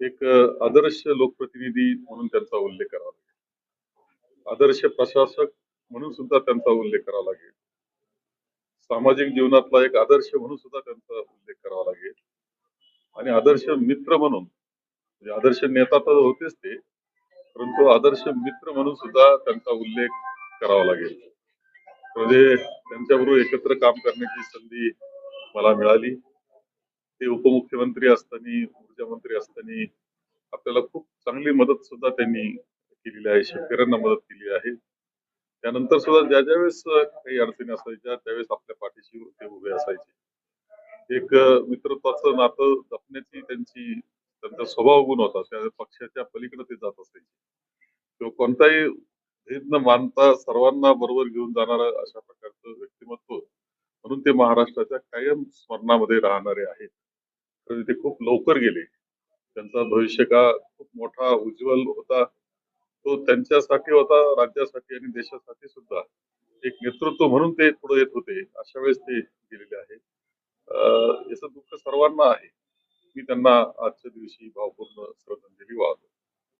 एक आदर्श लोकप्रतिनिधी म्हणून त्यांचा उल्लेख करावा लागेल. आदर्श प्रशासक म्हणून सुद्धा त्यांचा उल्लेख करावा लागेल. सामाजिक जीवनातला एक आदर्श म्हणून सुद्धा त्यांचा उल्लेख करावा लागेल. आणि आदर्श मित्र म्हणून म्हणजे आदर्श नेता तर होतेच ते परंतु आदर्श मित्र म्हणून सुद्धा त्यांचा उल्लेख करावा लागेल. म्हणजे त्यांच्याबरोबर एकत्र काम करण्याची संधी मला मिळाली. ते उपमुख्यमंत्री असताना ऊर्जा मंत्री असताना आपल्याला खूप चांगली मदत सुद्धा त्यांनी केलेली आहे शेतकऱ्यांना मदत केली आहे. त्यानंतर सुद्धा ज्या ज्या वेळेस काही अडचणी असायच्या त्यावेळेस आपल्या पाठीशी ते उभे असायचे. एक मित्रत्वाचं नातं जपण्याची त्यांची त्यांचा स्वभाव गुण होता. त्या पक्षाच्या पलीकडे ते जात असायचे. किंवा कोणताही भेद न मानता सर्वांना बरोबर घेऊन जाणार अशा प्रकारचं व्यक्तिमत्व म्हणून ते महाराष्ट्राच्या कायम स्मरणामध्ये राहणारे आहेत. ते खूप लवकर गेले. त्यांचा भविष्य का खूप मोठा उज्ज्वल होता तो त्यांच्यासाठी होता राज्यासाठी आणि देशासाठी सुद्धा. एक नेतृत्व म्हणून ते पुढे येत होते अशा वेळेस ते गेलेले आहे. याचं दुःख सर्वांना आहे. मी त्यांना आजच्या दिवशी भावपूर्ण श्रद्धांजली वाहतो.